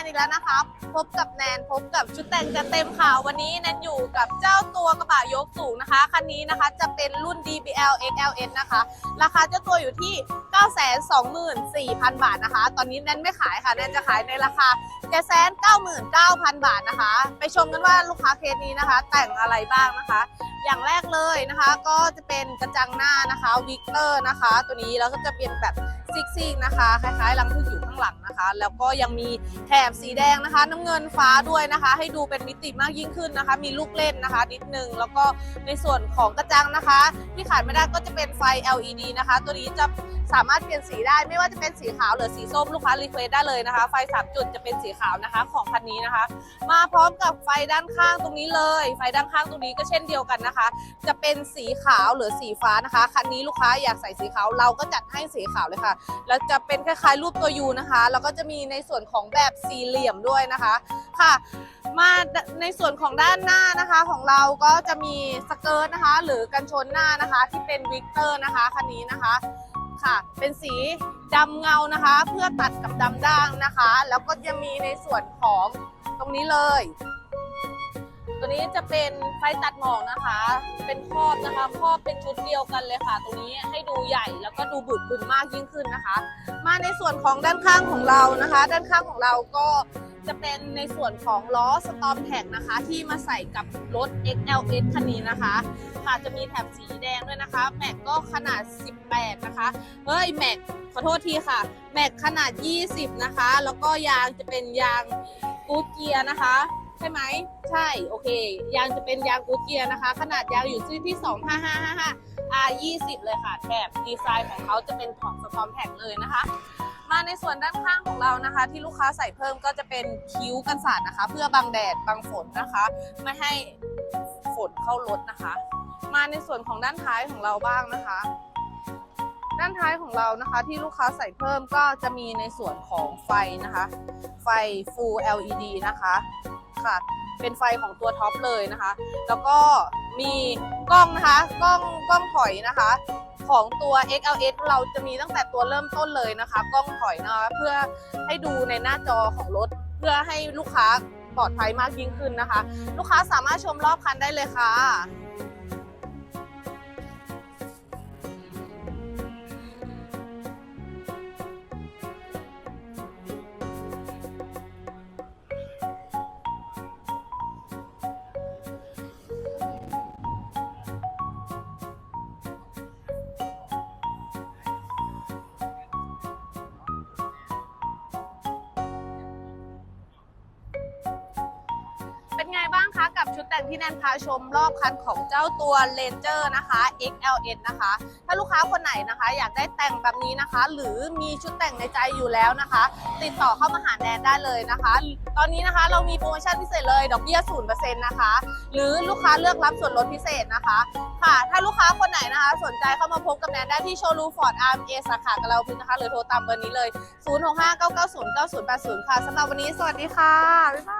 นอีกแล้วนะคะพบกับแนนพบกับชุดแต่งจะเต็มค่ะ วันนี้แนนอยู่กับเจ้าตัวกระบะยกสูงนะคะ คันนี้นะคะจะเป็นรุ่น DBL XLS นะคะ ราคาเจ้าตัวอยู่ที่ 924,000 บาทนะคะ ตอนนี้แนนไม่ขายค่ะ แนนจะขายในราคา 799,000 บาทนะคะ ไปชมกันว่าลูกค้าเคสนี้นะคะ แต่งอะไรบ้างนะคะ อย่างแรกเลยนะคะ ก็จะเป็นกระจังหน้านะคะวิกเตอร์นะคะ ตัวนี้แล้วก็จะเป็นแบบซิกซิกนะคะ คล้ายๆรังผึ้งอยู่ข้างหลังนะคะ แล้วก็ยังมีแถบสีแดงนะคะ น้ำเงินฟ้าด้วยนะคะ ให้ดูเป็นมิติมากยิ่งขึ้นนะคะ มีลูกเล่นนะคะ นิดนึงแล้วก็ในส่วนของกระจังนะคะ ที่ขาดไม่ได้ก็จะเป็นไฟ LED นะคะ ตัวนี้จะสามารถเปลี่ยนสีได้ไม่ว่าจะเป็นสีขาวหรือสีส้มลูกค้ารีเควสได้เลยนะคะ ไฟสามจุดจะเป็นสีขาวนะคะ ของคันนี้นะคะ มาพร้อมกับไฟด้านข้างตรงนี้เลย ไฟด้านข้างตรงนี้ก็เช่นเดียวกันนะคะ จะเป็นสีขาวหรือสีฟ้านะคะคันนี้ลูกค้าอยากใส่สีขาวเราก็จัดให้สีขาวเลยค่ะแล้วจะเป็นคล้ายๆรูปตัวยูนะคะแล้วก็จะมีในส่วนของแบบสี่เหลี่ยมด้วยนะคะค่ะ มาในส่วนของด้านหน้านะคะของเราก็จะมีสเกิร์ตนะคะ หรือกันชนหน้านะคะ ที่เป็นวิกเตอร์นะคะคันนี้นะคะ ค่ะ เป็นสีดำเงานะคะ เพื่อตัดกับดำด่างนะคะ แล้วก็จะมีในส่วนของตรงนี้เลย ตัวนี้จะเป็นไฟตัดหมอกนะคะ เป็นครอบนะคะครอบเป็นชุดเดียวกันเลยค่ะ ตรงนี้ให้ดูใหญ่แล้วก็ดูบึกบึนมากยิ่งขึ้นนะคะ มาในส่วนของด้านข้างของเรานะคะ ด้านข้างของเราก็ จะเป็นในส่วนของล้อสตอมแท็กนะคะ ที่มาใส่กับรถ XLS คันนี้นะคะ ค่ะจะมีแถบสีแดงด้วยนะคะ แม็กก็ขนาด 18 นะคะ เฮ้ยแม็กขอโทษทีค่ะ แม็กขนาด 20 นะคะ แล้วก็ยางจะเป็นยางกูดเกียร์นะคะ ใช่ไหม ใช่ โอเค ยางจะเป็นยางกูเกียนะคะ ขนาดยางอยู่ที่25555 R 20เลยค่ะ แถบดีไซน์ของเขาจะเป็นของสตอมแท็กเลยนะคะ มาในส่วนด้านข้างของเรานะคะ ที่ลูกค้าใส่เพิ่มก็จะเป็นคิ้วกันสาดนะคะ เพื่อบังแดดบังฝนนะคะ ไม่ให้ฝนเข้ารถนะคะ มาในส่วนของด้านท้ายของเราบ้างนะคะ ด้านท้ายของเรานะคะที่ลูกค้าใส่เพิ่มก็จะมีในส่วนของไฟนะคะ ไฟ Full LED นะคะค่ะ เป็นไฟของตัวท็อปเลยนะคะ แล้วก็มีกล้องนะคะ กล้องกล้องถอยนะคะ ของตัว XLS เราจะมีตั้งแต่ตัวเริ่มต้นเลยนะคะ กล้องถอยนะคะเพื่อให้ดูในหน้าจอของรถ เพื่อให้ลูกค้าปลอดภัยมากยิ่งขึ้นนะคะ ลูกค้าสามารถชมรอบคันได้เลยค่ะ บ้างคะกับชุดแต่งที่แนนพาชมรอบคันของเจ้าตัว Ranger นะคะ XLS นะคะ ถ้าลูกค้าคนไหนนะคะ อยากได้แต่งแบบนี้นะคะ หรือมีชุดแต่งในใจอยู่แล้วนะคะ ติดต่อเข้ามาหาแนนได้เลยนะคะ ตอนนี้นะคะเรามีโปรโมชั่นพิเศษเลยดอกเบี้ย0%นเนะคะ หรือลูกค้าเลือกรับส่วนลดพิเศษนะคะ ค่ะ ถ้าลูกค้าคนไหนนะคะ สนใจเข้ามาพบกับแนนได้ที่โชว์รูมฟอร์ดอาร์มเอสาขากะเราพินนะคะหรือโทรตามเบอร์นี้เลย 0659909080 ค่ะสำหรับวันนี้สวัสดีค่ะบ๊ายบาย